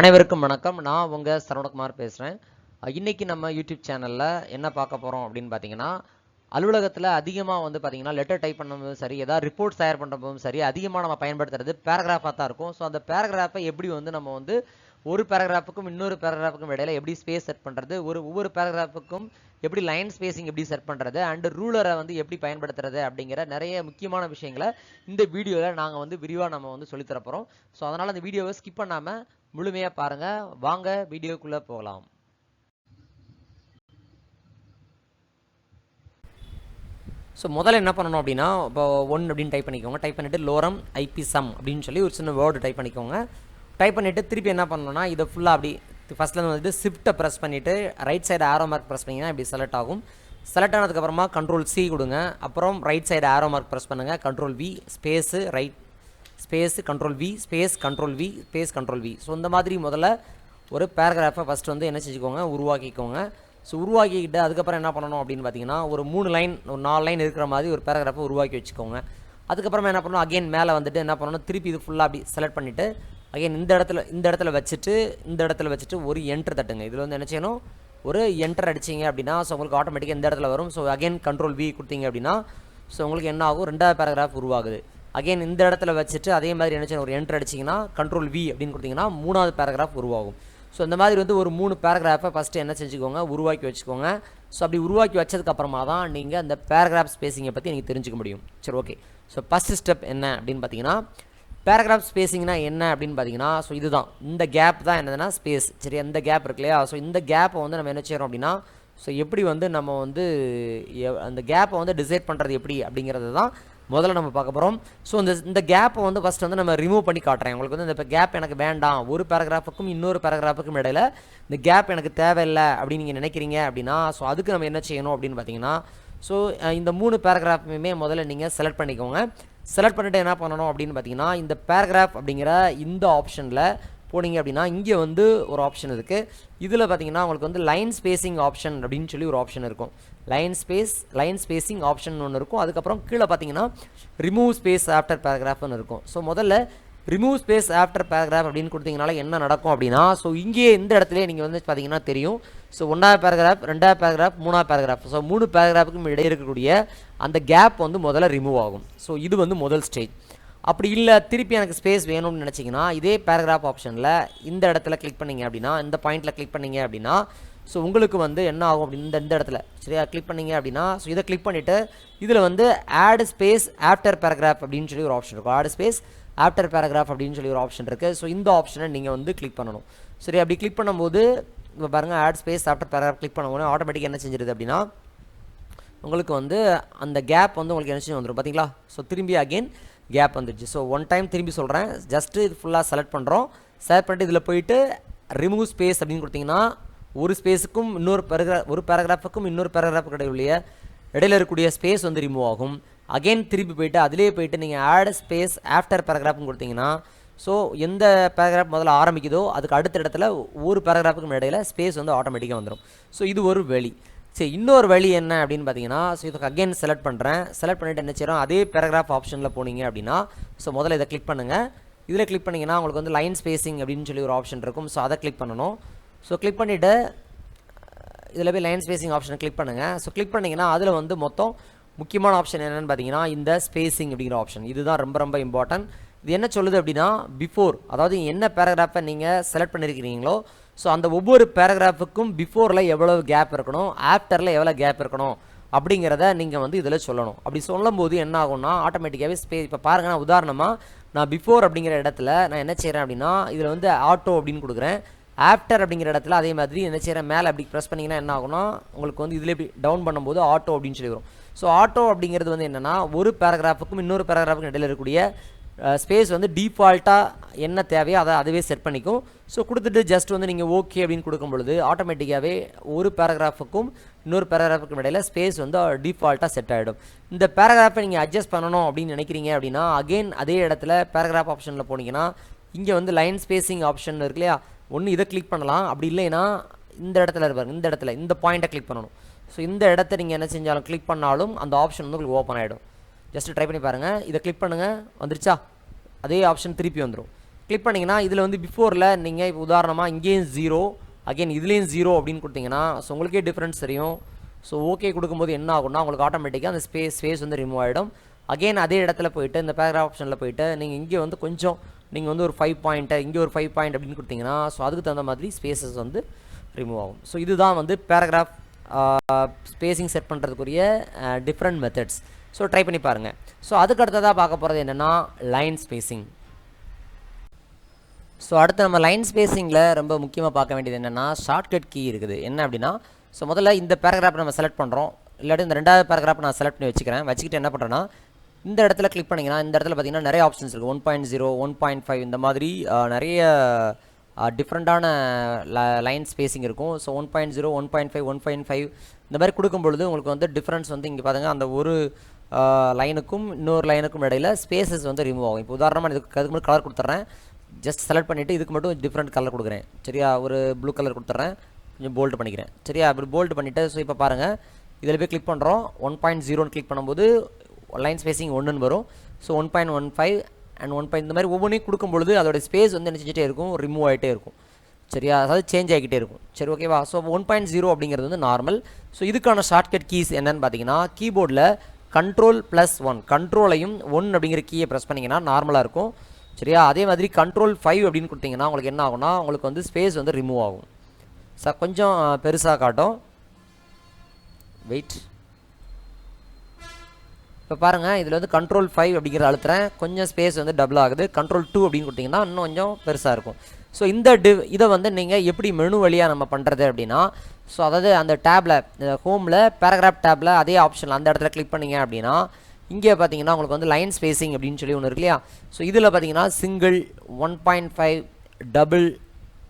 அனைவருக்கும் வணக்கம். நான் உங்கள் சரவணகுமார் பேசுகிறேன் இன்றைக்கி நம்ம யூடியூப் சேனலில் என்ன பார்க்க போகிறோம் அப்படின்னு பார்த்தீங்கன்னா அலுவலகத்தில் அதிகமாக வந்து பார்த்தீங்கன்னா லெட்டர் டைப் பண்ணும்போதும் சரி ஏதாவது ரிப்போர்ட்ஸ் தயார் பண்ணுறப்பவும் சரி அதிகமாக நம்ம பயன்படுத்துறது பேராகிராஃபாக தான் இருக்கும். ஸோ அந்த பேராகிராஃபை எப்படி வந்து நம்ம வந்து ஒரு பேராகிராஃபுக்கும் இன்னொரு பேராகிராஃபுக்கும் இடையில எப்படி ஸ்பேஸ் செட் பண்ணுறது ஒரு ஒவ்வொரு பேராகிராஃபுக்கும் எப்படி லைன் ஸ்பேசிங் எப்படி செட் பண்ணுறது அண்ட் ரூலரை வந்து எப்படி பயன்படுத்துறது அப்படிங்கிற நிறைய முக்கியமான விஷயங்களை இந்த வீடியோவில் நாங்கள் வந்து விரிவாக நம்ம வந்து சொல்லித்தரப்போகிறோம் ஸோ அதனால் அந்த வீடியோவை ஸ்கிப் பண்ணாமல் முழுமையாக பாருங்கள் வாங்க வீடியோக்குள்ளே போகலாம். ஸோ முதல்ல என்ன பண்ணணும் அப்படின்னா இப்போ ஒன் அப்படின்னு டைப் பண்ணிக்கோங்க. டைப் பண்ணிவிட்டு லோரம் ஐபி சம் அப்படின்னு சொல்லி ஒரு சின்ன வேர்டு டைப் பண்ணிக்கோங்க. டைப் பண்ணிவிட்டு திருப்பி என்ன பண்ணணும்னா இதை ஃபுல்லாக அப்படி ஃபஸ்ட்லேருந்து வந்துட்டு ஷிஃப்ட்டை ப்ரெஸ் பண்ணிவிட்டு right side arrow mark press பண்ணிங்கன்னா இப்படி செலக்ட் ஆகும். செலக்ட் ஆனதுக்கப்புறமா கண்ட்ரோல் சி கொடுங்க. அப்புறம் right side arrow mark press பண்ணுங்கள் control V space right space control V space control V space control V so இந்த மாதிரி முதல்ல ஒரு பேராகிராஃபை ஃபஸ்ட் வந்து என்ன செஞ்சுக்கோங்க? உருவாக்கிக்கோங்க. ஸோ உருவாக்கிக்கிட்டு அதுக்கப்புறம் என்ன பண்ணணும் அப்படின்னு பார்த்தீங்கன்னா ஒரு மூணு லைன் ஒரு நாலு லைன் இருக்கிற மாதிரி ஒரு பேராகிராஃபை உருவாக்கி வச்சுக்கோங்க. அதுக்கப்புறமா என்ன பண்ணணும்? அகைன் மேலே வந்துட்டு என்ன பண்ணணும்? திருப்பி இது ஃபுல்லாக அப்படி செலக்ட் பண்ணிவிட்டு அகைன் இந்த இடத்துல இந்த இடத்துல வச்சுட்டு இந்த இடத்துல வச்சுட்டு ஒரு என்ட்ரு தட்டுங்க. இதில் வந்து என்ன செய்யணும்? ஒரு என்டர் அடிச்சிங்க அப்படின்னா ஸோ உங்களுக்கு ஆட்டோமேட்டிக்காக இந்த இடத்துல வரும். ஸோ அகைன் கண்ட்ரோல் வி கொடுத்தீங்க அப்படின்னா ஸோ உங்களுக்கு என்ன ஆகும்? ரெண்டாவது பேராகிராஃப் உருவாகுது. அகைன் இந்த இடத்துல வச்சுட்டு அதே மாதிரி என்ன செய்யணும்? ஒரு என்ட்ரு அடிச்சிங்கன்னா கண்ட்ரோல் வி அப்படின்னு கொடுத்தீங்கன்னா மூணாவது பேராகிராஃப் உருவாகும். ஸோ இந்த மாதிரி வந்து ஒரு மூணு பேராகிராஃபை ஃபஸ்ட்டு என்ன செஞ்சுக்கோங்க? உருவாக்கி வச்சுக்கோங்க. ஸோ அப்படி உருவாக்கி வச்சதுக்கப்புறமா தான் நீங்கள் அந்த பேராகிராஃப் ஸ்பேசிங்கை பற்றி நீங்கள் தெரிஞ்சுக்க முடியும். சரி ஓகே ஸோ ஃபஸ்ட்டு ஸ்டெப் என்ன அப்படின்னு பார்த்தீங்கன்னா பேராகிராஃப் ஸ்பேசிங்னா என்ன அப்படின்னு பார்த்தீங்கன்னா ஸோ இதுதான். இந்த கேப் தான் என்னதுன்னா ஸ்பேஸ் சரி அந்த கேப் இருக்கு இல்லையா? ஸோ இந்த கேப்பை வந்து நம்ம என்ன செய்கிறோம் அப்படின்னா ஸோ எப்படி வந்து நம்ம வந்து அந்த கேப்பை வந்து டிசைட் பண்ணுறது எப்படி அப்படிங்கிறது தான் முதல்ல நம்ம பார்க்க போகிறோம் ஸோ இந்த இந்த கேப்பை வந்து ஃபஸ்ட் வந்து நம்ம ரிமூவ் பண்ணி காட்டுறேன். உங்களுக்கு வந்து இந்த கேப் எனக்கு வேண்டாம். ஒரு பேராகிராஃபுக்கும் இன்னொரு பேராகிராஃபுக்கும் இடையில இந்த கேப் எனக்கு தேவையில்லை அப்படின்னு நீங்கள் நினைக்கிறீங்க அப்படின்னா ஸோ அதுக்கு நம்ம என்ன செய்யணும் அப்படின்னு பார்த்தீங்கன்னா ஸோ இந்த மூணு பேராகிராஃபுமே முதல்ல நீங்கள் செலக்ட் பண்ணிக்கோங்க. செலக்ட் பண்ணிட்டு என்ன பண்ணணும் அப்படின்னு பார்த்தீங்கன்னா இந்த பேராகிராஃப் அப்படிங்கிற இந்த ஆப்ஷனில் போனீங்க அப்படின்னா இங்கே வந்து ஒரு ஆப்ஷன் இருக்குது இதில் பார்த்தீங்கன்னா உங்களுக்கு வந்து லைன் ஸ்பேசிங் ஆப்ஷன் அப்படின்னு சொல்லி ஒரு ஆப்ஷன் இருக்கும். Line space line spacing option ஒன்று இருக்கும். அதுக்கப்புறம் கீழே பார்த்தீங்கன்னா ரிமூவ் ஸ்பேஸ் ஆஃப்டர் பேராகிராஃப்னு இருக்கும். ஸோ முதல்ல ரிமூவ் ஸ்பேஸ் ஆஃப்டர் பேராகிராஃப் அப்படின்னு கொடுத்தீங்கனால என்ன நடக்கும் அப்படின்னா ஸோ இங்கேயே இந்த இடத்துல நீங்கள் வந்து பார்த்தீங்கன்னா தெரியும். ஸோ ஒன்றாவது பேராகிராஃப் ரெண்டாவது பேராகிராஃப் மூணாவது பேராகிராஃப் ஸோ மூணு பேராகிராஃபுக்கும் இடையே இருக்கக்கூடிய அந்த கேப் வந்து முதல்ல ரிமூவ் ஆகும். ஸோ இது வந்து முதல் ஸ்டேஜ் அப்படி இல்லை திருப்பி எனக்கு ஸ்பேஸ் வேணும்னு நினச்சிங்கன்னா இதே பேராகிராஃப் ஆப்ஷனில் இந்த இடத்துல கிளிக் பண்ணீங்க அப்படின்னா இந்த பாயிண்ட்டில் கிளிக் பண்ணீங்க அப்படின்னா ஸோ உங்களுக்கு வந்து என்ன ஆகும் அப்படின்னு இந்த இந்த இடத்துல. சரியா? கிளிக் பண்ணீங்க அப்படின்னா ஸோ இதை கிளிக் பண்ணிவிட்டு இதில் வந்து ஆட் ஸ்பேஸ் ஆஃப்டர் பேராகிராஃப் அப்படின்னு சொல்லி ஒரு ஆப்ஷன் இருக்கும். ஆட் ஸ்பேஸ் ஆஃப்டர் பேராகிராஃப் அப்படின்னு சொல்லி ஒரு ஆப்ஷன் இருக்குது ஸோ இந்த ஆப்ஷனை நீங்கள் வந்து கிளிக் பண்ணணும். சரி அப்படி கிளிக் பண்ணும்போது இப்போ பாருங்கள் add space after paragraph click பண்ண உடனே ஆட்டோமேட்டிக்காக என்ன செஞ்சிருது அப்படின்னா உங்களுக்கு வந்து அந்த கேப் வந்து உங்களுக்கு என்ன செஞ்சு வந்துடும் பார்த்தீங்களா ஸோ திரும்பி அகைன் கேப் வந்துடுச்சு. ஸோ ஒன் டைம் திரும்பி சொல்கிறேன் ஜஸ்ட்டு இது ஃபுல்லாக செலக்ட் பண்ணுறோம் செலக்ட் பண்ணிட்டு இதில் போயிட்டு ரிமூவ் ஸ்பேஸ் அப்படின்னு கொடுத்தீங்கன்னா ஒரு ஸ்பேஸுக்கும் இன்னொரு பேராகிரா ஒரு பேராகிராஃபுக்கும் இன்னொரு பேராகிராஃபுக்கு இடையிலுடைய இடையில இருக்கக்கூடிய ஸ்பேஸ் வந்து ரிமூவ் ஆகும். அகைன் திருப்பி போயிட்டு அதிலே போயிட்டு நீங்கள் ஆட் ஸ்பேஸ் ஆஃப்டர் பேராகிராஃப்னு கொடுத்தீங்கன்னா ஸோ எந்த பேராகிராஃப் முதல்ல ஆரம்பிக்குதோ அதுக்கு அடுத்த இடத்துல ஒரு பேராகிராஃபுக்கு இடையில ஸ்பேஸ் வந்து ஆட்டோமேட்டிக்காக வந்துடும் ஸோ இது ஒரு வழி. சரி இன்னொரு வழி என்ன அப்படின்னு பார்த்தீங்கன்னா ஸோ இதுக்கு அகைன் செலக்ட் பண்ணுறேன் செலக்ட் பண்ணிட்டு என்ன செய்கிறோம் அதே பேராகிராஃப் ஆப்ஷனில் போனீங்க அப்படின்னா ஸோ முதல்ல இதை கிளிக் பண்ணுங்கள் இதில் கிளிக் பண்ணிங்கன்னா உங்களுக்கு வந்து லைன் ஸ்பேசிங் அப்படின்னு சொல்லி ஒரு ஆப்ஷன் இருக்கும். ஸோ அதை கிளிக் பண்ணணும். ஸோ கிளிக் பண்ணிவிட்டு இதில் போய் லைன் ஸ்பேசிங் ஆப்ஷனை கிளிக் பண்ணுங்கள் ஸோ கிளிக் பண்ணிங்கன்னா அதில் வந்து மொத்தம் முக்கியமான ஆப்ஷன் என்னென்னு பார்த்தீங்கன்னா இந்த ஸ்பேசிங் அப்படிங்கிற ஆப்ஷன் இதுதான் ரொம்ப ரொம்ப இம்பார்ட்டன்ட் இது என்ன சொல்லுது அப்படின்னா பிஃபோர் அதாவது என்ன பேராகிராஃபை நீங்கள் செலக்ட் பண்ணியிருக்கிறீங்களோ ஸோ அந்த ஒவ்வொரு பேராகிராஃபுக்கும் பிஃபோரில் எவ்வளோ கேப் இருக்கணும் ஆஃப்டரில் எவ்வளோ கேப் இருக்கணும் அப்படிங்கிறத நீங்கள் வந்து இதில் சொல்லணும். அப்படி சொல்லும்போது என்ன ஆகும்னா ஆட்டோமேட்டிக்காகவே ஸ்பே இப்போ பாருங்க நான் உதாரணமாக நான் பிஃபோர் அப்படிங்கிற இடத்துல நான் என்ன செய்கிறேன் அப்படின்னா இதில் வந்து ஆட்டோ அப்படின்னு கொடுக்குறேன். ஆஃப்டர் அப்படிங்கிற இடத்துல அதே மாதிரி என்ன செய்கிறேன் மேலே அப்படி ப்ரெஸ் பண்ணிங்கன்னா என்ன ஆகும்னா உங்களுக்கு வந்து இதில் இப்படி டவுன் பண்ணும்போது ஆட்டோ அப்படின்னு சொல்லி வரும் ஸோ ஆட்டோ அப்படிங்கிறது வந்து என்னென்னா ஒரு பேராகிராஃபுக்கும் இன்னொரு பேராகிராஃபுக்கும் இடையில் இருக்கக்கூடிய ஸ்பேஸ் வந்து டீஃபால்ட்டாக என்ன தேவையோ அதை அதுவே செட் பண்ணிக்கும். ஸோ கொடுத்துட்டு ஜஸ்ட் வந்து நீங்கள் ஓகே அப்படின்னு கொடுக்கும் பொழுது ஆட்டோமேட்டிக்காகவே ஒரு பேராகிராஃபுக்கும் இன்னொரு பேராகிராஃபுக்கும் இடையில ஸ்பேஸ் வந்து டிஃபால்ட்டாக செட் ஆகிடும் இந்த பேராகிராஃபை நீங்கள் அட்ஜஸ்ட் பண்ணணும் அப்படின்னு நினைக்கிறீங்க அப்படின்னா அகைன் அதே இடத்துல பேராகிராஃப் ஆப்ஷனில் போனீங்கன்னா இங்கே வந்து லைன் ஸ்பேசிங் ஆப்ஷன் இருக்கு இல்லையா? ஒன்று இதை கிளிக் பண்ணலாம். அப்படி இல்லைன்னா இந்த இடத்துல இருப்பாருங்க இந்த இடத்துல இந்த பாயிண்ட்டை கிளிக் பண்ணணும். ஸோ இந்த இடத்த நீங்கள் என்ன செஞ்சாலும் கிளிக் பண்ணாலும் அந்த ஆப்ஷன் வந்து உங்களுக்கு ஓப்பன் ஆகிடும் ஜஸ்ட் ட்ரை பண்ணி பாருங்கள் இதை கிளிக் பண்ணுங்கள் வந்துருச்சா? அதே ஆப்ஷன் திருப்பி வந்துடும் கிளிக் பண்ணிங்கன்னா இதில் வந்து பிஃபோரில் நீங்கள் இப்போ உதாரணமாக இங்கேயும் ஜீரோ அகைன் இதுலேயும் ஜீரோ அப்படின்னு கொடுத்தீங்கன்னா ஸோ உங்களுக்கே டிஃப்ரென்ஸ் தெரியும். ஸோ ஓகே கொடுக்கும்போது என்ன ஆகும்னா உங்களுக்கு ஆட்டோமேட்டிக்காக அந்த ஸ்பேஸ் ஸ்பேஸ் வந்து ரிமூவ் ஆகிடும் அகைன் அதே இடத்துல போயிட்டு இந்த பேராகிராஃப் ஆப்ஷனில் போயிட்டு நீங்கள் இங்கே வந்து கொஞ்சம் நீங்கள் வந்து ஒரு ஃபைவ் பாயிண்ட்டை இங்கே ஒரு ஃபைவ் பாயிண்ட் அப்படின்னு கொடுத்தீங்கன்னா ஸோ அதுக்கு தகுந்த மாதிரி ஸ்பேசஸ் வந்து ரிமூவ் ஆகும். ஸோ இதுதான் வந்து பேராகிராஃப் ஸ்பேசிங் செட் பண்ணுறதுக்குரிய டிஃப்ரெண்ட் மெத்தட்ஸ் ஸோ ட்ரை பண்ணி பாருங்கள் ஸோ அதுக்கு அடுத்ததாக பார்க்க போகிறது என்னென்னா லைன் ஸ்பேசிங் ஸோ அடுத்து நம்ம லைன் ஸ்பேசிங்கில் ரொம்ப முக்கியமாக பார்க்க வேண்டியது என்னென்னா ஷார்ட்கட் கீ இருக்குது. என்ன அப்படின்னா ஸோ முதல்ல இந்த பேராகிராஃப் நம்ம செலக்ட் பண்ணுறோம் இல்லாட்டி இந்த ரெண்டாவது பேராகிராஃப் நான் செலக்ட் பண்ணி வச்சுக்கிறேன். வச்சுக்கிட்டு என்ன பண்ணுறேன்னா இந்த இடத்துல கிளிக் பண்ணிங்கன்னா இந்த இடத்துல பார்த்தீங்கன்னா நிறைய ஆப்ஷன்ஸ் இருக்குது one point zero one point five இந்த மாதிரி நிறைய டிஃப்ரெண்ட்டான லைன் ஸ்பேசிங் இருக்கும். So one point zero one point five one point five இந்த மாதிரி கொடுக்கும் பொழுது உங்களுக்கு வந்து டிஃப்ரென்ஸ் வந்து இங்கே பாருங்க அந்த ஒரு லைனுக்கும் இன்னொரு லைனுக்கும் இடையில ஸ்பேசஸ் வந்து ரிமூவ் ஆகும். இப்போ உதாரணமாக இதுக்கு அதுக்கு மட்டும் கலர் கொடுத்துட்றேன். ஜஸ்ட் செலக்ட் பண்ணிவிட்டு இதுக்கு மட்டும் டிஃப்ரெண்ட் கலர் கொடுக்குறேன். சரியா? ஒரு ப்ளூ கலர் கொடுத்துட்றேன். கொஞ்சம் போல்ட் பண்ணிக்கிறேன். சரியா? அப்படி போல்ட் பண்ணிவிட்டு ஸோ இப்போ பாருங்கள் இதில் போய் கிளிக் பண்ணுறோம் ஒன் பாயிண்ட் ஜீரோன்னு கிளிக் பண்ணும்போது லைன் ஸ்பேசிங் ஒன்றுன்னு வரும். So one point one five and one point இந்த மாதிரி ஒவ்வொன்றையும் கொடுக்கும்பொழுது அதோட ஸ்பேஸ் வந்து என்ன செஞ்சுட்டே இருக்கும்? ரிமூவ் ஆகிட்டே இருக்கும். சரியா? அதாவது சேஞ்ச் ஆகிக்கிட்டே இருக்கும். சரி ஓகேவா ஸோ ஒன் பாயிண்ட் ஜீரோ அப்படிங்கிறது வந்து நார்மல் ஸோ இதுக்கான ஷார்ட்கட் கீஸ் என்னென்னு பார்த்தீங்கன்னா கீபோர்டில் கண்ட்ரோல் ப்ளஸ் ஒன் கண்ட்ரோலையும் ஒன் அப்படிங்கிற கீயை ப்ரெஸ் பண்ணிங்கன்னா நார்மலாக இருக்கும். சரியா? அதே மாதிரி கண்ட்ரோல் ஃபைவ் அப்படின்னு கொடுத்தீங்கன்னா உங்களுக்கு என்ன ஆகும்னா உங்களுக்கு வந்து ஸ்பேஸ் வந்து ரிமூவ் ஆகும். சார் கொஞ்சம் பெருசாக காட்டும். வெயிட் இப்போ பாருங்கள் இதில் வந்து கண்ட்ரோல் ஃபைவ் அப்படிங்கிற அழுத்துறேன். கொஞ்சம் ஸ்பேஸ் வந்து டபுள் ஆகுது. கண்ட்ரோல் டூ அப்படின்னு கொடுத்தீங்கன்னா இன்னும் கொஞ்சம் பெருசாக இருக்கும். ஸோ இந்த டிவ் இதை வந்து நீங்கள் எப்படி மெனு வழியாக நம்ம பண்ணுறது அப்படின்னா ஸோ அதாவது அந்த டேப்பில் ஹோமில் பேராகிராஃப் டேப்பில் அதே ஆப்ஷன் அந்த இடத்துல கிளிக் பண்ணீங்க அப்படின்னா இங்கே பார்த்தீங்கன்னா உங்களுக்கு வந்து லைன் ஸ்பேசிங் அப்படின்னு சொல்லி ஒன்று இருக்கு இல்லையா? ஸோ இதில் பார்த்தீங்கன்னா single one point five double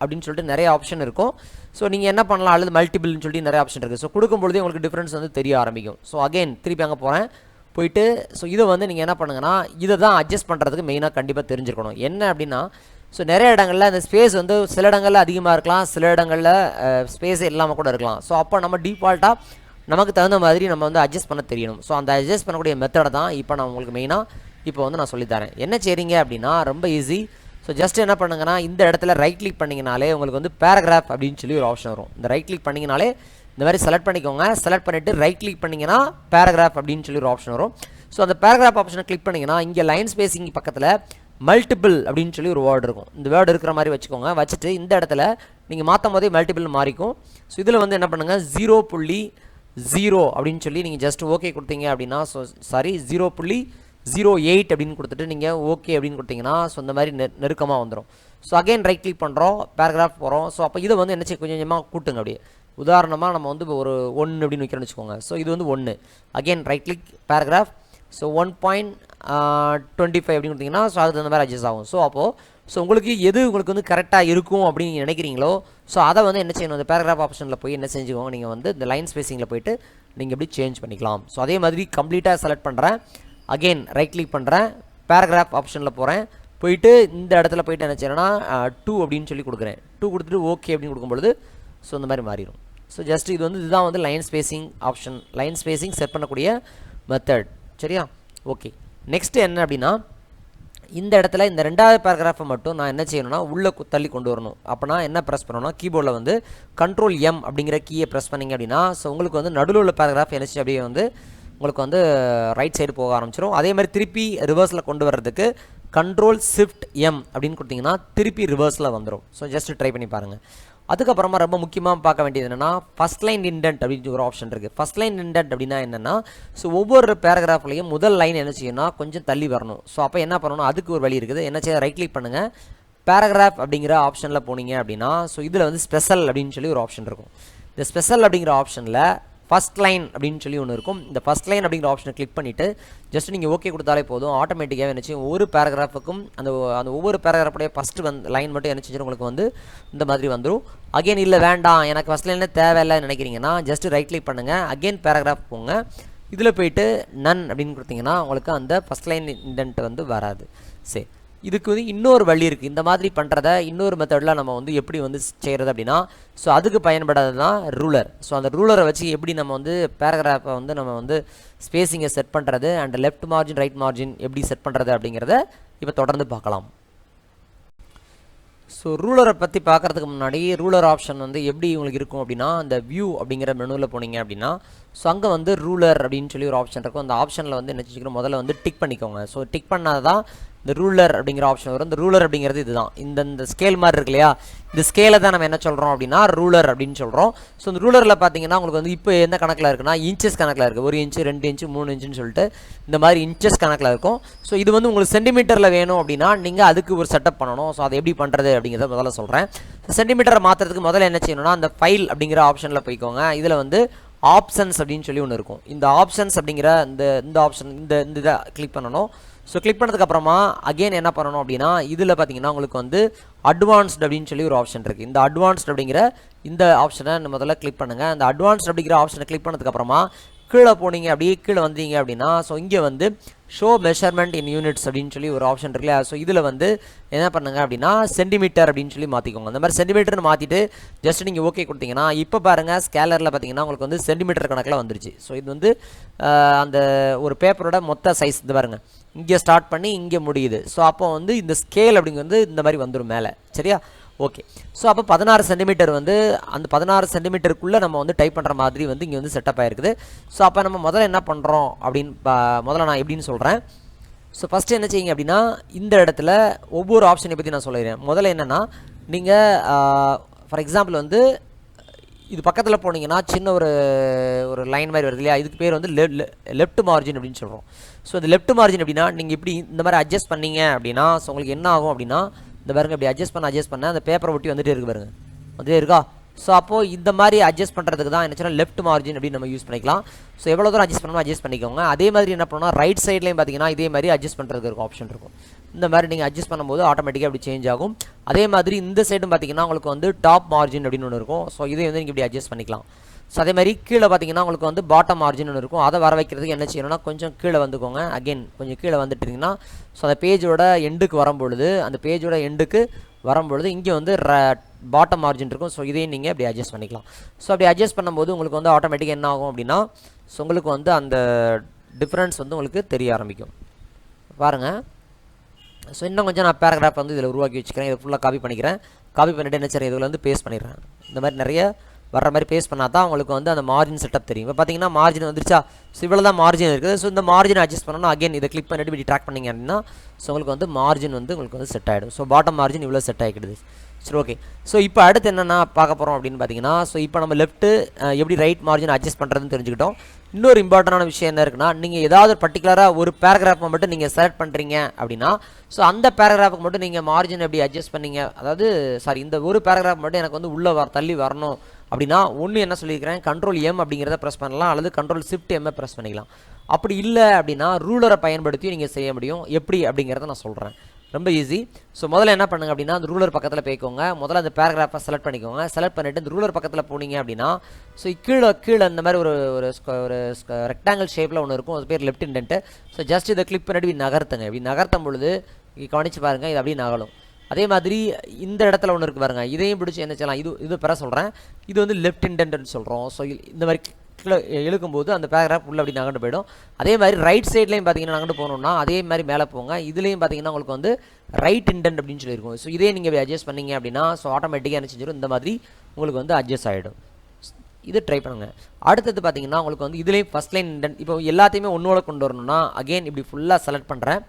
அப்படின்னு சொல்லிட்டு நிறைய ஆப்ஷன் இருக்கும். ஸோ நீங்கள் என்ன பண்ணலாம்? அல்லது மல்டிபிள்னு சொல்லிட்டு நிறைய ஆப்ஷன் இருக்குது ஸோ கொடுக்கும்பொழுதே உங்களுக்கு டிஃப்ரென்ஸ் வந்து தெரிய ஆரம்பிக்கும். ஸோ அகைன் திருப்பி அங்கே போகிறேன் போயிட்டு ஸோ இதை வந்து நீங்கள் என்ன பண்ணுங்கன்னா இதை தான் அட்ஜஸ்ட் பண்ணுறதுக்கு மெயினாக கண்டிப்பாக தெரிஞ்சிருக்கணும். என்ன அப்படின்னா ஸோ நிறைய இடங்களில் அந்த ஸ்பேஸ் வந்து சில இடங்களில் அதிகமாக இருக்கலாம் சில இடங்களில் ஸ்பேஸே இல்லாமல் கூட இருக்கலாம். ஸோ அப்போ நம்ம டிஃபால்ட்டாக நமக்கு தகுந்த மாதிரி நம்ம வந்து அட்ஜஸ்ட் பண்ண தெரியணும். ஸோ அந்த அட்ஜஸ்ட் பண்ணக்கூடிய மெத்தடை தான் இப்போ நான் உங்களுக்கு மெயினாக இப்போ வந்து நான் சொல்லித்தரேன். என்ன செய்கிறீங்க அப்படின்னா ரொம்ப ஈஸி ஸோ ஜஸ்ட் என்ன பண்ணுங்கன்னா இந்த இடத்துல ரைட் கிளிக் பண்ணிங்கனாலே உங்களுக்கு வந்து பேராகிராஃப் அப்படின்னு சொல்லி ஒரு ஆப்ஷன் வரும். இந்த ரைட் கிளிக் பண்ணிங்கனாலே இந்த மாதிரி செலக்ட் பண்ணிக்கோங்க. செலக்ட் பண்ணிவிட்டு ரைட் கிளிக் பண்ணிங்கன்னா பேராகிராஃப் அப்படின்னு சொல்லி ஒரு ஆப்ஷன் வரும். ஸோ அந்த பேராகிராஃப் ஆப்ஷனை கிளிக் பண்ணிங்கன்னா இங்கே லைன் ஸ்பேசிங் பக்கத்தில் மல்டிபிள் அப்படின்னு சொல்லி ஒரு வேர்டு இருக்கும். இந்த வேர்டு இருக்கிற மாதிரி வச்சுக்கோங்க. வச்சுட்டு இந்த இடத்துல நீங்கள் மாற்றும் போதே மல்டிபிள் மாறிக்கும். ஸோ இதில் வந்து என்ன பண்ணுங்கள் ஜீரோ புள்ளி ஜீரோ அப்படின்னு சொல்லி நீங்கள் ஜஸ்ட் ஓகே கொடுத்தீங்க அப்படின்னா ஸோ சாரி ஜீரோ புள்ளி ஜீரோ எயிட் அப்படின்னு கொடுத்துட்டு நீங்கள் ஓகே அப்படின்னு கொடுத்தீங்கன்னா ஸோ இந்த மாதிரி நெ நெருக்கமாக வந்துடும் ஸோ அகைன் ரைட் கிளிக் பண்ணுறோம் பேராகிராஃப் போகிறோம் ஸோ அப்போ இதை வந்து என்ன செய்ய கொஞ்சம் கொஞ்சமாக கூட்டுங்க அப்படியே. உதாரணமாக நம்ம வந்து இப்போ ஒரு ஒன்று அப்படின்னு வைக்கிறோன்னு வச்சுக்கோங்க. ஸோ இது வந்து ஒன்று again right click paragraph so one point twenty five அப்படின்னு கொடுத்தீங்கன்னா ஸோ அதுக்கு தகுந்த மாதிரி அட்ஜஸ்ட் ஆகும். ஸோ அப்போது ஸோ உங்களுக்கு எது உங்களுக்கு வந்து கரெக்டாக இருக்கும் அப்படின்னு நினைக்கிறீங்களோ ஸோ அதை வந்து என்ன செய்யணும்? இந்த பேராகிராஃப் ஆப்ஷனில் போய் என்ன செஞ்சுக்கோங்க? நீங்கள் வந்து இந்த லைன் ஸ்பேசிங்கில் போயிட்டு நீங்கள் எப்படி சேஞ்ச் பண்ணிக்கலாம். ஸோ அதே மாதிரி கம்ப்ளீட்டாக செலக்ட் பண்ணுறேன் அகைன் ரைட் கிளிக் பண்ணுறேன் பேராகிராஃப் ஆப்ஷனில் போகிறேன் போயிட்டு இந்த இடத்துல போயிட்டு என்ன செய்யறேன்னா டூ அப்படின்னு சொல்லி கொடுக்குறேன். டூ கொடுத்துட்டு ஓகே அப்படின்னு கொடுக்கும்பொழுது ஸோ இந்த மாதிரி மாறிடும். ஸோ ஜஸ்ட் இது வந்து இதுதான் வந்து line spacing option line spacing set பண்ணக்கூடிய மெத்தட் சரியா? ஓகே நெக்ஸ்ட் என்ன அப்படின்னா இந்த இடத்துல இந்த ரெண்டாவது பேராகிராஃபை மட்டும் நான் என்ன செய்யணும்னா உள்ளே கு- தள்ளி கொண்டு வரணும். அப்போனா என்ன ப்ரெஸ் பண்ணணும்னா கீபோர்டில் வந்து கண்ட்ரோல் எம் அப்படிங்கிற கீயை ப்ரெஸ் பண்ணீங்க அப்படின்னா ஸோ உங்களுக்கு வந்து நடுவில் உள்ள பேராகிராஃப் என்ன அப்படியே வந்து உங்களுக்கு வந்து ரைட் சைடு போக ஆரம்பிச்சிடும் அதே மாதிரி திருப்பி ரிவர்ஸில் கொண்டு வர்றதுக்கு கண்ட்ரோல் ஷிஃப்ட் எம் அப்படின்னு கொடுத்தீங்கன்னா திருப்பி ரிவர்ஸில் வந்துடும் ஸோ ஜஸ்ட் ட்ரை பண்ணி பாருங்கள் அதுக்கப்புறமா ரொம்ப முக்கியமாக பார்க்க வேண்டியது என்னென்னா ஃபஸ்ட் லைன் இண்டென்ட் அப்படின்னு ஒரு ஆப்ஷன் இருக்குது ஃபஸ்ட் லைன் இண்டென்ட் அப்படின்னா என்னென்னா ஸோ ஒவ்வொரு பேராகிராஃப்லையும் முதல் லைன் என்ன செய்யணும்னா கொஞ்சம் தள்ளி வரணும். ஸோ அப்போ என்ன பண்ணணும்? அதுக்கு ஒரு வழி இருக்குது. என்ன செய்ய? ரைட் கிளிக் பண்ணுங்கள் பேராகிராஃப் அப்படிங்கிற ஆப்ஷனில் போனீங்க அப்படின்னா ஸோ இதில் வந்து ஸ்பெஷல் அப்படின்னு சொல்லி ஒரு ஆப்ஷன் இருக்கும். இந்த ஸ்பெஷல் அப்படிங்கிற ஆப்ஷனில் ஃபஸ்ட் லைன் அப்படின்னு சொல்லி ஒன்று இருக்கும். இந்த ஃபஸ்ட் லைன் அப்படிங்கிற ஆப்ஷனை கிளிக் பண்ணிவிட்டு ஜஸ்ட் நீங்கள் ஓகே கொடுத்தாலே போதும். ஆட்டோமேட்டிக்காக என்ன செய்யும் ஒவ்வொரு பேராகிராஃபுக்கும் அந்த அந்த ஒவ்வொரு பேராகிராஃபுடைய ஃபஸ்ட்டு வந்து லைன் மட்டும் என்ன உங்களுக்கு வந்து இந்த மாதிரி வந்துடும் அகைன் இல்லை வேண்டாம். எனக்கு ஃபஸ்ட் லைனில் தேவையில்லைன்னு நினைக்கிறீங்கன்னா ஜஸ்ட் ரைட் கிளிக் பண்ணுங்கள் அகைன் பேராகிராஃப் போங்க. இதில் போயிட்டு நன் அப்படின்னு கொடுத்தீங்கன்னா உங்களுக்கு அந்த ஃபஸ்ட் லைன் இன்டென்ட் வந்து வராது. சரி. இதுக்கு வந்து இன்னொரு வழி இருக்குது இந்த மாதிரி பண்ணுறத இன்னொரு மெத்தடில் நம்ம வந்து எப்படி வந்து செய்கிறது அப்படின்னா ஸோ அதுக்கு பயன்படாது தான் ரூலர் ஸோ அந்த ரூலரை வச்சு எப்படி நம்ம வந்து பேராகிராஃபை வந்து நம்ம வந்து ஸ்பேஸிங்கை செட் பண்ணுறது and left margin right margin எப்படி செட் பண்ணுறது அப்படிங்கிறத இப்போ தொடர்ந்து பார்க்கலாம். ஸோ ரூலரை பற்றி பார்க்குறதுக்கு முன்னாடி ரூலர் ஆப்ஷன் வந்து எப்படி உங்களுக்கு இருக்கும் அப்படின்னா அந்த வியூ அப்படிங்கிற மெனுவில் போனீங்க அப்படின்னா ஸோ அங்கே வந்து ரூலர் அப்படின்னு சொல்லி ஒரு ஆப்ஷன் இருக்கும். அந்த ஆப்ஷனில் வந்து என்ன செஞ்சுக்கணும் முதல்ல வந்து டிக் பண்ணிக்கோங்க. ஸோ டிக் பண்ணால் தான் இந்த ரூலர் அப்படிங்கிற ஆப்ஷன் வரும். இந்த ரூலர் அப்படிங்கிறது இதுதான். இந்த இந்த ஸ்கேல் மாதிரி இருக்கு இல்லையா? இந்த ஸ்கேலை தான் நம்ம என்ன சொல்கிறோம் அப்படின்னா ரூலர் அப்படின்னு சொல்கிறோம் ஸோ இந்த ரூலரில் பார்த்தீங்கன்னா உங்களுக்கு வந்து இப்போ எந்த கணக்கில் இருக்குன்னா இன்ச்சஸ் கணக்கில் இருக்குது ஒரு இன்ச்சு ரெண்டு இன்ச்சு மூணு இன்ச்சுன்னு சொல்லிட்டு இந்த மாதிரி இன்ச்சஸ் கணக்கில் இருக்கும். ஸோ இது வந்து உங்களுக்கு சென்டிமீட்டரில் வேணும் அப்படின்னா நீங்கள் அதுக்கு ஒரு செட்டப் பண்ணணும். ஸோ அதை எப்படி பண்ணுறது அப்படிங்கிறத முதல்ல சொல்கிறேன் சென்டிமீட்டரை மாற்றுறதுக்கு முதல்ல என்ன செய்யணும்னா அந்த ஃபைல் அப்படிங்கிற ஆப்ஷனில் போய்க்கோங்க. இதில் வந்து ஆப்ஷன்ஸ் அப்படின்னு சொல்லி ஒன்று இருக்கும். இந்த ஆப்ஷன்ஸ் அப்படிங்கிற இந்த இந்த ஆப்ஷன் இந்த இந்த இதை கிளிக் பண்ணணும். ஸோ கிளிக் பண்ணதுக்கப்புறமா அகைன் என்ன பண்ணணும் அப்படின்னா இதில் பார்த்தீங்கன்னா உங்களுக்கு வந்து அட்வான்ஸ்டு அப்படின்னு சொல்லி ஒரு ஆப்ஷன் இருக்குது இந்த அட்வான்ஸ்டு அப்படிங்கிற இந்த ஆப்ஷனை முதல்ல கிளிக் பண்ணுங்கள் அந்த அட்வான்ஸ்டு அப்படிங்கிற ஆப்ஷனை கிளிக் பண்ணதுக்கப்புறமா கீழே போனீங்க அப்படியே கீழே வந்தீங்க அப்படின்னா ஸோ இங்கே வந்து ஷோ மெஷர்மெண்ட் இன் யூனிட்ஸ் அப்படின்னு சொல்லி ஒரு ஆப்ஷன் இருக்குல்ல. ஸோ இதில் வந்து என்ன பண்ணுங்க அப்படின்னா சென்டிமீட்டர் அப்படின்னு சொல்லி மாற்றிக்கோங்க அந்த மாதிரி சென்டிமீட்டர்னு மாற்றிட்டு ஜஸ்ட் நீங்கள் ஓகே கொடுத்தீங்கன்னா இப்போ பாருங்கள் ஸ்கேலரில் பார்த்தீங்கன்னா உங்களுக்கு வந்து சென்டிமீட்டர் கணக்கில் வந்துருச்சு. ஸோ இது வந்து அந்த ஒரு பேப்பரோட மொத்த சைஸ் இது பாருங்கள் இங்கே ஸ்டார்ட் பண்ணி இங்கே முடியுது. ஸோ அப்போ வந்து இந்த ஸ்கேல் அப்படிங்கிறது இந்த மாதிரி வந்துடும் மேலே. சரியா? ஓகே ஸோ அப்போ பதினாறு சென்டிமீட்டர் வந்து அந்த பதினாறு சென்டிமீட்டருக்குள்ளே நம்ம வந்து டைப் பண்ணுற மாதிரி வந்து இங்கே வந்து செட்டப் ஆகிருக்குது ஸோ அப்போ நம்ம முதல்ல என்ன பண்ணுறோம் அப்படின்னு முதல்ல நான் எப்படின்னு சொல்கிறேன் ஸோ ஃபஸ்ட்டு என்ன செய்யுங்க அப்படின்னா இந்த இடத்துல ஒவ்வொரு ஆப்ஷனை பற்றி நான் சொல்லிடுறேன். முதல்ல என்னென்னா நீங்கள் ஃபார் எக்ஸாம்பிள் வந்து இது பக்கத்தில் போனீங்கன்னா சின்ன ஒரு ஒரு லைன் மாதிரி வருது இல்லையா? இதுக்கு பேர் வந்து லெஃப்ட் மார்ஜின் அப்படின்னு சொல்கிறோம் ஸோ இந்த லெஃப்ட் மார்ஜின் அப்படின்னா நீங்கள் இப்படி இந்த மாதிரி அட்ஜஸ்ட் பண்ணீங்க அப்படின்னா ஸோ உங்களுக்கு என்ன ஆகும் அப்படின்னா இந்த பாருங்க இப்படி அட்ஜஸ்ட் பண்ண அட்ஜஸ்ட் பண்ண அந்த பேப்பரை ஒட்டி வந்துட்டே இருக்கு பாருங்க. வந்துட்டே இருக்கா? ஸோ அப்போது இந்த மாதிரி அட்ஜஸ்ட் பண்ணுறதுக்கு தான் என்ன லெஃப்ட் மார்ஜின் அப்படின்னு நம்ம யூஸ் பண்ணிக்கலாம். ஸோ எவ்வளோ தூரம் அட்ஜஸ்ட் பண்ணணும் அட்ஜஸ்ட் பண்ணிக்கோங்க. அதே மாதிரி என்ன பண்ணணும் ரைட் சைட்லேயும் பார்த்தீங்கன்னா இதே மாதிரி அட்ஜஸ்ட் பண்ணுறதுக்கு இருக்கும் ஆப்ஷன் இருக்கும். இந்த மாதிரி நீங்கள் அட்ஜஸ்ட் பண்ணும்போது ஆட்டோமேட்டிக்காக அப்படி சேஞ்ச் ஆகும். அதே மாதிரி இந்த சைடும் பார்த்தீங்கன்னா உங்களுக்கு வந்து டாப் மார்ஜின் அப்படின்னு ஒன்று இருக்கும். ஸோ இதை வந்து நீங்கள் இப்படி அட்ஜஸ்ட் பண்ணிக்கலாம். ஸோ அதே மாதிரி கீழே பார்த்தீங்கன்னா உங்களுக்கு வந்து பாட்டம் மார்ஜின் ஒன்று இருக்கும். அதை வர வைக்கிறதுக்கு என்ன செய்யணும்னா கொஞ்சம் கீழே வந்துக்கோங்க. அகைன் கொஞ்சம் கீழே வந்துட்டீங்கன்னா ஸோ அந்த பேஜோட எண்டுக்கு வரும்பொழுது அந்த பேஜோட எண்டுக்கு வரும்பொழுது இங்கே வந்து பாட்டம் மார்ஜின் இருக்கும். ஸோ இதையும் நீங்கள் அப்படி அட்ஜஸ்ட் பண்ணிக்கலாம். ஸோ அப்படி அட்ஜஸ்ட் பண்ணும்போது உங்களுக்கு வந்து ஆட்டோமேட்டிக்காக என்ன ஆகும் அப்படின்னா ஸோ உங்களுக்கு வந்து அந்த டிஃப்ரென்ஸ் வந்து உங்களுக்கு தெரிய ஆரம்பிக்கும். பாருங்கள் ஸோ இன்னும் கொஞ்சம் நான் பேராகிராஃப் வந்து இதில் உருவாக்கி வச்சுக்கிறேன். இதை ஃபுல்லாக காப்பி பண்ணிக்கிறேன். காப்பி பண்ணிவிட்டு என்ன சரி இதில் வந்து பேஸ்ட் பண்ணிடுறேன். இந்த மாதிரி நிறைய வர்ற மாதிரி பேஸ் பண்ணால் தான் உங்களுக்கு வந்து அந்த மார்ஜின் செட்டப் தெரியும். இப்போ பார்த்தீங்கன்னா மார்ஜின் வந்துருச்சா? ஸோ இவ்வளோ தான் மார்ஜின் இருக்குது. ஸோ இந்த மார்ஜின் அட்ஜஸ்ட் பண்ணணும் அகைன் இதை கிளிக் பண்ணிட்டு இப்படி ட்ராக் பண்ணீங்க அப்படின்னா ஸோ உங்களுக்கு வந்து மார்ஜின் வந்து உங்களுக்கு வந்து செட் ஆகிடும் ஸோ பாட்டம் மார்ஜின் இவ்வளோ செட் ஆகிடுது சரி ஓகே ஸோ இப்போ அடுத்து என்னென்ன பார்க்க போகிறோம் அப்படின்னு பார்த்தீங்கன்னா ஸோ இப்போ நம்ம லெஃப்ட்டு எப்படி ரைட் மார்ஜின் அட்ஜஸ்ட் பண்ணுறதுன்னு தெரிஞ்சுக்கிட்டோம். இன்னொரு இம்பார்ட்டண்டான விஷயம் என்ன இருக்குன்னா நீங்கள் ஏதாவது பர்டிகுலராக ஒரு பேராகிராஃபை மட்டும் நீங்கள் செலக்ட் பண்ணுறீங்க அப்படின்னா ஸோ அந்த பேராகிராஃபுக்கு மட்டும் நீங்கள் மார்ஜின் எப்படி அட்ஜஸ்ட் பண்ணீங்க? அதாவது சாரி இந்த ஒரு பேராகிராஃப் மட்டும் எனக்கு வந்து உள்ளே வர தள்ளி வரணும். அப்படின்னா ஒன்று என்ன சொல்லியிருக்கிறேன்? கண்ட்ரோல் எம் அப்படிங்கிறத ப்ரெஸ் பண்ணலாம். அல்லது கண்ட்ரோல் ஷிஃப்ட் எம்மை ப்ரெஸ் பண்ணிக்கலாம். அப்படி இல்லை அப்படின்னா ரூலரை பயன்படுத்தி நீங்கள் செய்ய முடியும். எப்படி அப்படிங்கிறத நான் சொல்கிறேன் ரொம்ப ஈஸி ஸோ முதல்ல என்ன பண்ணுங்க அப்படின்னா அந்த ரூலர் பக்கத்தில் போய்க்கோங்க. முதல்ல அந்த பேராகிராஃபை செலக்ட் பண்ணிக்கோங்க. செலக்ட் பண்ணிவிட்டு இந்த ரூலர் பக்கத்தில் போனீங்க அப்படின்னா ஸோ கீழே கீழே அந்த மாதிரி ஒரு ஒரு ஒரு ரெக்டாங்கிள் ஷேப்பில் ஒன்று இருக்கும். அது பேர் லெஃப்ட் இன்டென்ட்டு ஸோ ஜஸ்ட் இதை கிளிக் பண்ணிட்டு இப்படி நகர்த்துங்க. இப்படி நகர்த்தும் பொழுது கவனித்து கவனிச்சு பாருங்கள் இது அப்படியே நகலும் அதே மாதிரி இந்த இடத்துல ஒன்று இருக்கு பாருங்கள் இதையும் பிடிச்சி என்ன செய்யலாம்? இது இது பெற சொல்கிறேன் இது வந்து லெஃப்ட் இன்டென்ட்னு சொல்கிறோம் ஸோ இந்த மாதிரி கீழே இழுக்கும்போது அந்த பேராகிராஃப் உள்ள அப்படி நகண்டு போயிடும். அதே மாதிரி ரைட் சைட்லேயும் பார்த்தீங்கன்னா நகண்டு போகணும்னா அதே மாதிரி மேலே போங்க. இதுலேயும் பார்த்தீங்கன்னா உங்களுக்கு வந்து ரைட் இன்டென்ட் அப்படின்னு சொல்லியிருக்கும். ஸோ இதே நீங்கள் அட்ஜஸ்ட் பண்ணீங்க அப்படின்னா ஸோ ஆட்டோமேட்டிக்காக என்ன செஞ்சிடும்? இந்த மாதிரி உங்களுக்கு வந்து அட்ஜஸ்ட் ஆகிடும் இது ட்ரை பண்ணுங்க. அடுத்தது பார்த்தீங்கன்னா உங்களுக்கு வந்து இதுலேயும் ஃபஸ்ட் லைன் இன்டென்ட் இப்போ எல்லாத்தையுமே ஒன்றோட கொண்டு வரணும்னா அகைன் இப்படி ஃபுல்லாக செலக்ட் பண்ணுறேன்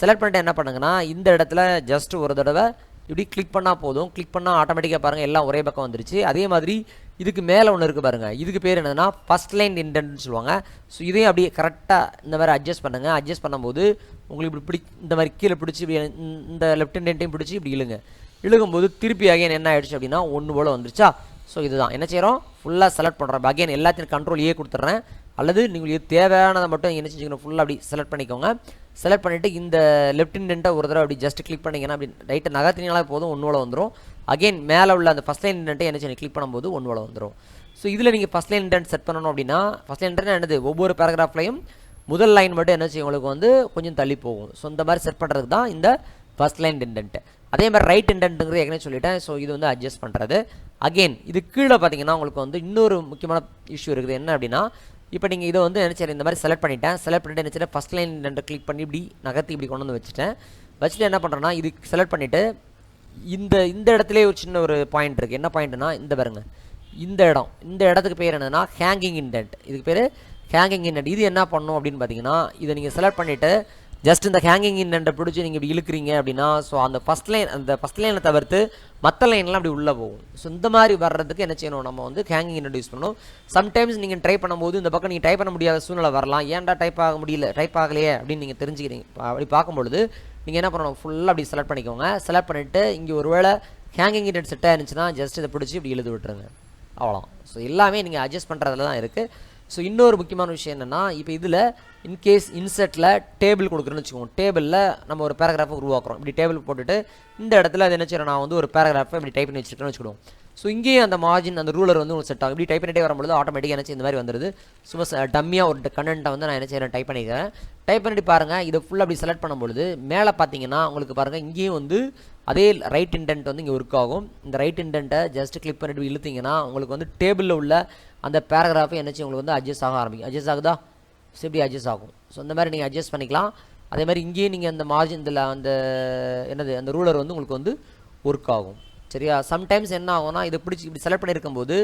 செலக்ட் பண்ணிட்டு என்ன பண்ணுங்கன்னா இந்த இடத்துல ஜஸ்ட் ஒரு தடவை இப்படி கிளிக் பண்ணால் போதும். கிளிக் பண்ணால் ஆட்டோமேட்டிக்காக பாருங்கள் எல்லாம் ஒரே பக்கம் வந்துருச்சு. அதே மாதிரி இதுக்கு மேலே ஒன்று இருக்குது பாருங்கள் இதுக்கு பேர் என்னென்னா ஃபஸ்ட் லைன் இன்டென்ட்னு சொல்லுவாங்க. ஸோ இதையும் அப்படியே கரெக்டாக இந்த மாதிரி அட்ஜஸ்ட் பண்ணுங்கள் அட்ஜஸ்ட் பண்ணும்போது உங்களுக்கு இப்படி பிடி இந்த மாதிரி கீழே பிடிச்சி இப்படி இந்த- லெஃப்ட் இன்டென்ட்டையும் பிடிச்சி இப்படி இழுங்க. இழுகும்போது திருப்பி அகைன் என்ன ஆகிடுச்சு அப்படின்னா ஒன்று போல் வந்துருச்சா? ஸோ இதுதான். என்ன செய்கிறோம் ஃபுல்லாக செலக்ட் பண்ணுறோம் அகைன் எல்லாத்தையும் கண்ட்ரோல் ஏ கொடுத்துட்றேன். அல்லது நீங்கள் தேவையானதை மட்டும் என்ன செஞ்சுக்கணும்? ஃபுல்லாக அப்படி செலக்ட் பண்ணிக்கோங்க. செலக்ட் பண்ணிவிட்டு இந்த லெஃப்ட் இன்டென்ட்டை ஒரு தடவை அப்படி ஜஸ்ட் கிளிக் பண்ணிங்கன்னா அப்படி ரைட்டை நகர்த்தினாலே போதும் ஒன்றோட வந்துடும் அகைன் மேலே உள்ள அந்த ஃபஸ்ட் லைன் இன்டென்ட்டை என்ன செய்யணும்? கிளிக் பண்ணும்போது ஒன்றோட வந்துடும் ஸோ இதில் நீங்கள் ஃபஸ்ட் லைன் இன்டென்ட் செட் பண்ணணும் அப்படின்னா ஃபஸ்ட் லைன் இன்டென்ட் என்னது? ஒவ்வொரு பேராகிராஃப்லையும் முதல் லைன் மட்டும் என்ன செய்யும்? உங்களுக்கு வந்து கொஞ்சம் தள்ளி போகும். ஸோ இந்த மாதிரி செட் பண்ணுறதுக்கு தான் இந்த ஃபர்ஸ்ட் லைன் இன்டென்ட் அதே மாதிரி ரைட் இன்டென்ட்டுங்கிறது ஏற்கனவே சொல்லிட்டேன். ஸோ இது வந்து அட்ஜஸ்ட் பண்ணுறது அகெயின் இது கீழே பார்த்தீங்கன்னா உங்களுக்கு வந்து இன்னொரு முக்கியமான இஷ்யூ இருக்குது. என்ன அப்படின்னா இப்போ நீங்கள் இதை வந்து நினச்சேன் இந்த மாதிரி செலக்ட் பண்ணிட்டேன். செலக்ட் பண்ணிட்டு நினச்சிட்டு ஃபஸ்ட் லைன் ரெண்டு கிளிக் பண்ணி இப்படி நகர்த்தி இப்படி கொண்டு வந்து வச்சுட்டேன். வச்சுட்டு என்ன பண்ணுறேன்னா இது செலக்ட் பண்ணிவிட்டு இந்த இந்த இடத்துல ஒரு சின்ன ஒரு பாயிண்ட் இருக்குது என்ன பாயிண்ட்னா இந்த பாருங்க. இந்த இடம். இந்த இடத்துக்கு பேர் என்னென்னா ஹேங்கிங் இன்டென்ட் இதுக்கு பேர் ஹேங்கிங் இன்டென்ட் இது என்ன பண்ணும் அப்படின்னு பார்த்தீங்கன்னா இதை நீங்கள் செலக்ட் பண்ணிவிட்டு ஜஸ்ட் இந்த ஹேங்கிங் இன்னண்டை பிடிச்சி நீங்கள் இப்படி இழுக்கிறீங்க அப்படின்னா ஸோ அந்த ஃபஸ்ட் லைன் அந்த ஃபஸ்ட் லைனை தவிர்த்து மற்ற லைன்லாம் அப்படி உள்ளே போகும். ஸோ இந்த மாதிரி வர்றதுக்கு என்ன செய்யணும்? நம்ம வந்து ஹேங்கிங் இண்டென்ட் யூஸ் பண்ணணும். சம்டைம்ஸ் நீங்கள் ட்ரை பண்ணும்போது இந்த பக்கம் நீங்கள் டைப் பண்ண முடியாத சூழ்நிலை வரலாம். ஏன்டா டைப் ஆக முடியல? டைப் ஆகலையே அப்படின்னு நீங்கள் தெரிஞ்சுக்கிறீங்க. அப்படி பார்க்கும்பொழுது நீங்கள் என்ன பண்ணணும்? ஃபுல்லாக அப்படி செலக்ட் பண்ணிக்கோங்க. செலக்ட் பண்ணிவிட்டு இங்கே ஒரு வேளை ஹேங்கிங் இண்டென்ட் செட்டாக இருந்துச்சுன்னா ஜஸ்ட் இதை பிடிச்சி இப்படி எழுதி விட்டுருங்க. அவ்வளோ ஸோ எல்லாமே நீங்கள் அட்ஜஸ்ட் பண்ணுறதுல தான் இருக்குது ஸோ இன்னொரு முக்கியமான விஷயம் என்னென்னா இப்போ இதில் இன்கேஸ் இன்செட்டில் டேபிள் கொடுக்குறேன்னு வச்சுக்கோங்க. டேபிளில் நம்ம ஒரு பேராகிராஃபை உருவாக்குறோம். இப்படி டேபிள் போட்டுட்டு இந்த இடத்துல அது என்ன செய்யறோம்? நான் வந்து ஒரு பேராகிராஃபை இப்படி டைப் பண்ணி வச்சுருக்கேன்னு வச்சுக்கிடுவோம் ஸோ இங்கேயும் அந்த மார்ஜின் அந்த ரூலர் வந்து உங்களுக்கு செட் ஆகும். இப்படி டைப் பண்ணிட்டே வரும்போது ஆட்டோமேட்டிக்காக என்ன இந்த மாதிரி வந்துடுது சும்மா டம்மியாக ஒரு கண்டென்ட்டை வந்து நான் என்ன செய்யறேன்? டைப் பண்ணிக்கிறேன். டைப் பண்ணிட்டு பாருங்கள் இதை ஃபுல்லாக அப்படி செலக்ட் பண்ணும்பொழுது மேலே பார்த்தீங்கன்னா உங்களுக்கு பாருங்கள் இங்கேயும் வந்து அதே ரைட் இன்டென்ட் வந்து இங்கே ஒர்க் ஆகும். இந்த ரைட் இன்டென்ட்டை ஜஸ்ட் கிளிக் பண்ணிட்டு இழுத்தீங்கன்னா உங்களுக்கு வந்து டேபிளில் உள்ள அந்த பேராகிராஃபை என்ன உங்களுக்கு வந்து அட்ஜஸ்ட் ஆக ஆரம்பிக்கும். அட்ஜஸ்ட் ஆகுதா? ஸோ இப்படி அட்ஜஸ்ட் ஆகும்? ஸோ இந்த மாதிரி நீங்கள் அட்ஜஸ்ட் பண்ணிக்கலாம். அதே மாதிரி இங்கேயும் நீங்கள் அந்த மார்ஜின் இதில் அந்த என்னது அந்த ரூலர் வந்து உங்களுக்கு வந்து ஒர்க் ஆகும். சரியா? சம்டைம்ஸ் என்ன ஆகும்னா இதை பிடிச்சி இப்படி செலக்ட் பண்ணியிருக்கும்போது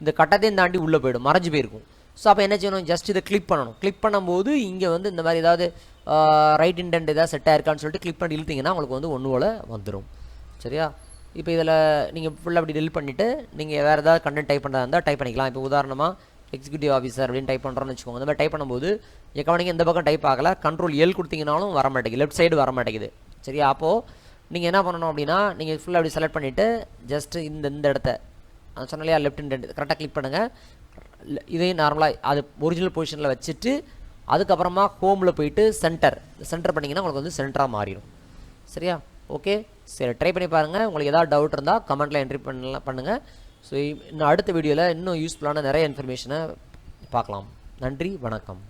இந்த கட்டத்தையும் தாண்டி உள்ளே போயிடும் மறைஞ்சு போயிருக்கும். ஸோ அப்போ என்ன செய்யணும்? ஜஸ்ட் இதை கிளிக் பண்ணணும். கிளிக் பண்ணும்போது இங்கே வந்து இந்த மாதிரி ஏதாவது ரைட் இன்டென்ட் ஏதாவது செட் ஆயிருக்கான்னு சொல்லிட்டு கிளிக் பண்ணி இழுத்திங்கன்னா உங்களுக்கு வந்து ஒன்று போல் வந்துடும் சரியா? இப்போ இதில் நீங்கள் ஃபுல்லாக அப்படி டெலிட் பண்ணிவிட்டு நீங்கள் வேறு ஏதாவது கண்டென்ட் டைப் பண்ணுறதா இருந்தால் டைப் பண்ணிக்கலாம். இப்போ உதாரணமாக எக்ஸிக்யூட்டிவ் ஆஃபீஸர் அப்படின்னு டைப் பண்ணுறோன்னு வச்சுக்கோங்க. இந்த மாதிரி டைப் பண்ணும்போது என் இந்த பக்கம் டைப் ஆகலை. கண்ட்ரோல் எல் கொடுத்தீங்கனாலும் வர மாட்டேங்குது. லெஃப்ட் சைடு வர மாட்டேங்குது. சரியா? அப்போது நீங்கள் என்ன பண்ணணும் அப்படின்னா நீங்கள் ஃபுல்லாக அப்படி செலக்ட் பண்ணிவிட்டு ஜஸ்ட்டு இந்த இந்த இடத்த நான் சொன்னலையா லெஃப்ட் இண்ட் கரெக்டாக கிளிக் பண்ணுங்கள் இதையும் நார்மலாக அது ஒரிஜினல் பொசிஷனில் வச்சுட்டு அதுக்கப்புறமா ஹோமில் போயிட்டு சென்டர் சென்டர் பண்ணிங்கன்னா உங்களுக்கு வந்து சென்டராக மாறிடும். சரியா? ஓகே சரி ட்ரை பண்ணி பாருங்கள் உங்களுக்கு ஏதாவது டவுட் இருந்தால் கமெண்ட்டில் என்ட்ரி பண்ணலாம் பண்ணுங்கள் ஸோ இன்னும் அடுத்த வீடியோவில் இன்னும் யூஸ்ஃபுல்லான நிறைய இன்ஃபர்மேஷனை பார்க்கலாம். நன்றி வணக்கம்.